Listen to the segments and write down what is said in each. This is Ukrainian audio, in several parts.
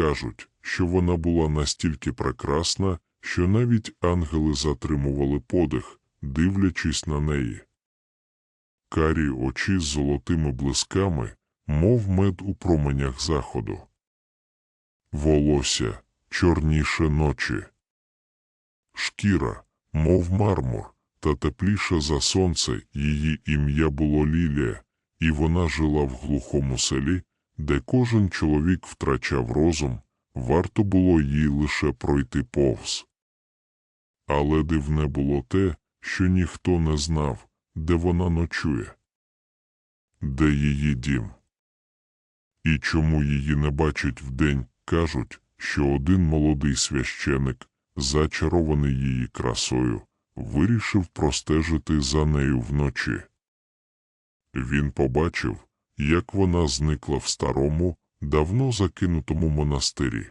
Кажуть, що вона була настільки прекрасна, що навіть ангели затримували подих, дивлячись на неї. Карі очі з золотими блисками, мов мед у променях заходу. Волосся чорніше ночі. Шкіра, мов мармур, та тепліша за сонце її ім'я було Лілія, і вона жила в глухому селі, де кожен чоловік втрачав розум, варто було їй лише пройти повз. Але дивне було те, що ніхто не знав, де вона ночує, де її дім. І чому її не бачать вдень, кажуть, що один молодий священик, зачарований її красою, вирішив простежити за нею вночі. Він побачив, як вона зникла в старому, давно закинутому монастирі.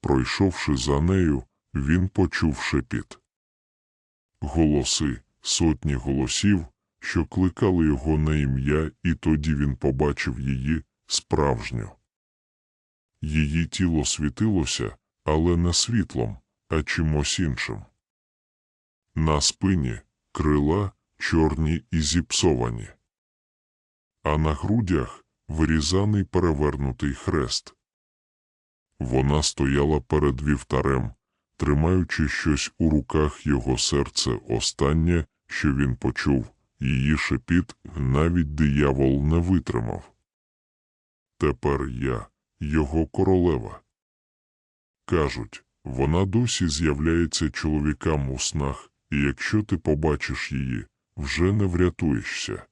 Пройшовши за нею, він почув шепіт. Голоси, сотні голосів, що кликали його на ім'я, і тоді він побачив її справжню. Її тіло світилося, але не світлом, а чимось іншим. На спині крила чорні і зіпсовані, а на грудях вирізаний перевернутий хрест. Вона стояла перед вівтарем, тримаючи щось у руках його серце останнє, що він почув, її шепіт навіть диявол не витримав. Тепер я, його королева. Кажуть, вона досі з'являється чоловікам у снах, і якщо ти побачиш її, вже не врятуєшся.